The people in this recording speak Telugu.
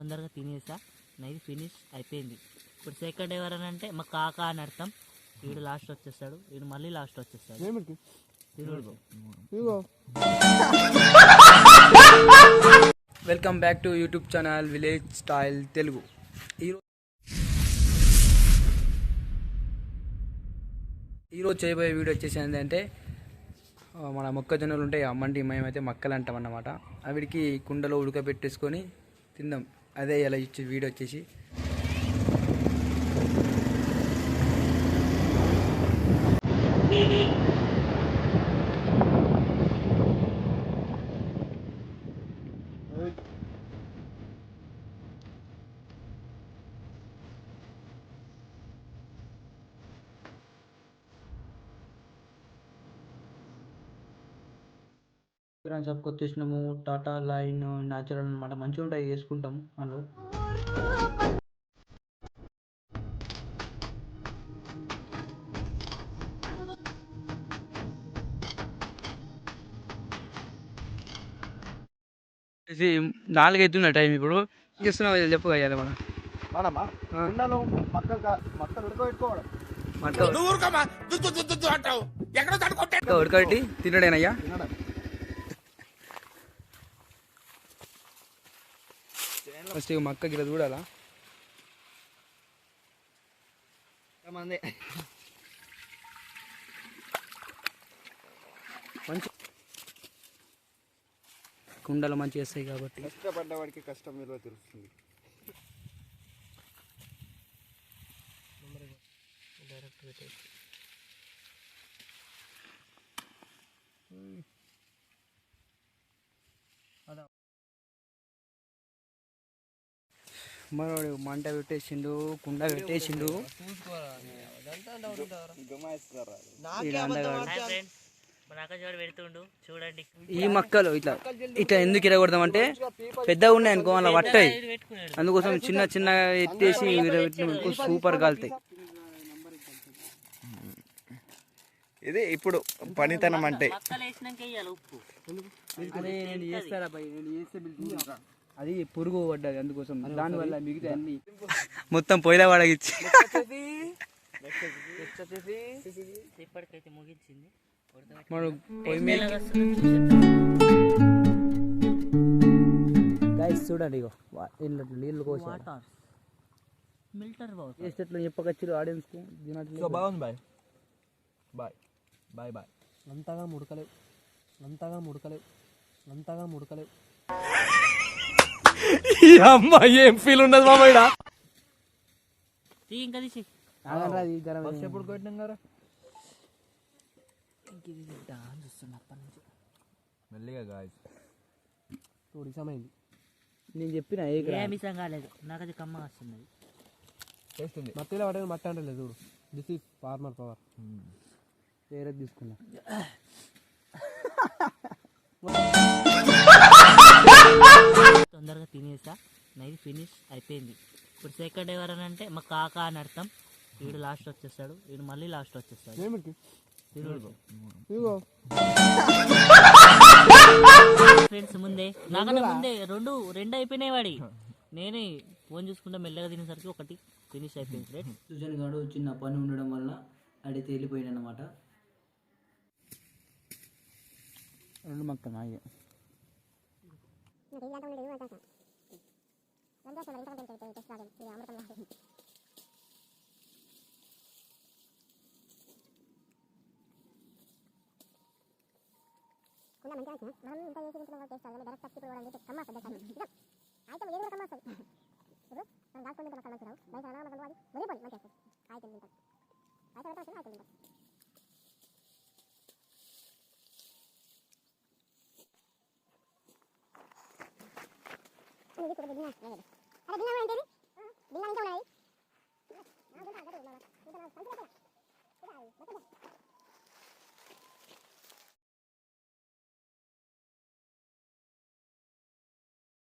తొందరగా తినేసా. నైట్ ఫినిష్ అయిపోయింది. ఇప్పుడు సెకండ్ ఎవరనంటే మా కాక అని అర్థం. వీడు లాస్ట్ వచ్చేస్తాడు. వీడు మళ్ళీ లాస్ట్ వచ్చేస్తాడు. ఏమిటి తిరుగుడు ఇగో welcome back to YouTube channel village style Telugu ఈరో ఈరోజు చేయబోయే వీడియో వచ్చేసి ఏంటంటే మన మొక్కజొన్నలు ఉంటాయి అమ్మంటి మేమైతే మక్కలు అంటాం అన్నమాట. అవిడికి కుండలో ఉడకబెట్టేసుకొని తిందాం. అదే ఇలా ఇచ్చే వీడియో వచ్చేసి. కిరాణా షాప్కి వచ్చేసినాము టాటా లైన్ న్యాచురల్ అనమాట మంచిగా ఉంటాయి వేసుకుంటాం అందులో. ఇది నాలుగైతున్న టైం ఇప్పుడు? చేస్తున్నావు చెప్పు అయ్యాలి మనం మనమా కుండలో మక్కలు కా- మక్కలు ఉడకబెట్టుకోవడం. మక్క ఉడకబెట్టి తినడేనయ్యా తినడం ఫస్ట్ ఇక మక్క గిర చూడాలా? మంది. మంచి కుండలు మంచిగా వేస్తాయి కాబట్టి. కష్టపడ్డవాడికి కష్టం విలువ తెలుస్తుంది. మరోడు మంట పెట్టేసిండు కుండ పెట్టేసిండు. ఈ మక్కలు ఇట్లా ఇట్లా ఎందుకు ఇరగొడదామంటే పెద్దగా ఉన్నాయి అనుకో అలా పట్టాయి. అందుకోసం చిన్న చిన్న ఎత్తేసి సూపర్ కాలుతాయి. ఇది ఇప్పుడు పనితనం అంటే. అదే పురుగు పడ్డది అందుకోసం. దానివల్ల మిగతా అన్ని మొత్తం పొయ్యిల వాడగిచ్చి. ఇప్పటికైతే ముగించింది. మనం పొయ్యి మీద. గైస్ చూడండి ఇగో. నీళ్ళు కోసి మిల్టర్ చెప్పకొచ్చారు తినట్లేదు. బాగుంది బాయ్. బాయ్. Bye bye. అంతగా ముడకలేవు. అంతగా ముడకలేవు. అంతగా ముడకలేవు. ఇంకా తీసి. ఆగండ్రా, ఇది గరం ఫస్ట్ ఎప్పుడు కొట్టినాం కదా మెల్లిగా గాయస్. తోడి సమయంది. నేను చెప్పిన ఏ ఏ మిసం కాలేదు. నాకు అది కమ్మ చేస్తుంది. మట్టిలో పడేది మట్టి అంటే చూడు. దిస్ ఫార్మర్ పవర్ వేరే తీసుకున్నా. అయిపోయింది. ఇప్పుడు సెకండ్ ఎవరనంటే మా కాక అని అర్థం. వీడు లాస్ట్ వచ్చేస్తాడు. వీడు మళ్ళీ లాస్ట్ వచ్చేస్తాడు. ఫ్రెండ్స్ ముందే. నాకన్నా ముందే రెండు రెండు అయిపోయినాయి వాడి. నేనే ఫోన్ చూసుకుంటే మెల్లగా తినేసరికి ఒకటి ఫినిష్ అయిపోయింది ఫ్రెండ్స్ సుజన్ గాడు చిన్న పని ఉండడం వల్ల అడి తేలిపోయింది అనమాట రెండు మక్క నాయ కున్న మంచిగా వచ్చిన మనం ఇంత చేసి ఇంట్లో చేస్తాం కానీ డైరెక్ట్ తప్పి కూడా అంటే కమ్మ పెద్ద కమ్మ నిజం అయితే ఏది కూడా కమ్మ వస్తుంది ఇప్పుడు మనం దాచుకుంటే మసాలా మంచిగా రావు బయట అలా మనకు అది మురిపోయి మంచిగా వస్తుంది అయితే తింటాం అయితే పెట్టాల్సిన అయితే తింటాం ఇది కూడా బిన్నా లేదు అరే బిన్నా ఏంటిది బిన్నా ఇంకా ఉన్నాయి